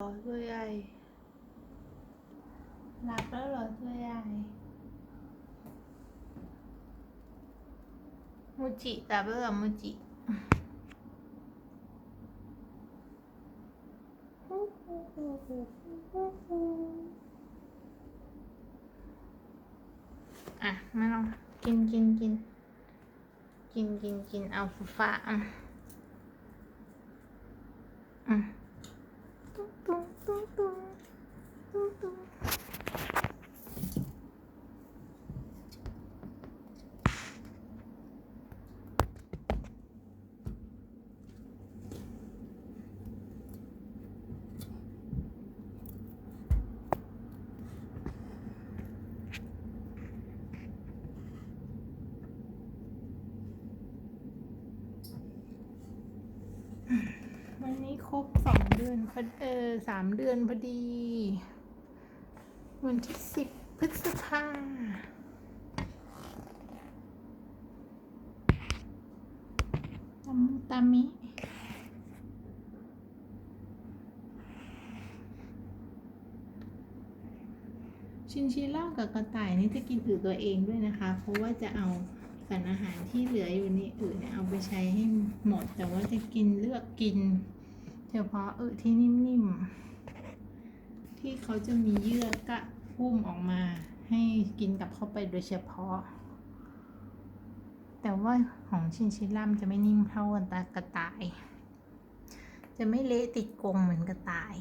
ตัวใหญ่หลับแล้วเหรอตัวใหญ่มูจิหลับแล้วเหรอมูจิ อะไม่ต้องกินกินกิน กินกินกินเอาฟ้าฟ้าอะอืมตุ้งตุ้งตุ้งตุ้งตุ้งตุ้งันนี้ครบสองเดือนพอเออสามเดือนพอดี วันที่สิบพฤษภาตามตามิชินชิล่ากับกระต่ายนี่จะกินอึตัวเองด้วยนะคะ เพราะว่าจะเอาสารอาหารที่เหลืออยู่ในอึเนี่ยเอาไปใช้ให้หมด แต่ว่าจะกินเลือกกิน เฉพาะเออที่นิ่มๆ ที่เขาจะมีเยื่อกะพุ่มออกมา ให้กินกับเข้าไปโดยเฉพาะ แต่ว่าของชินชิล่ามจะไม่นิ่มเท่ากันตากระต่าย จะไม่เละติดกรงเหมือนกระต่าย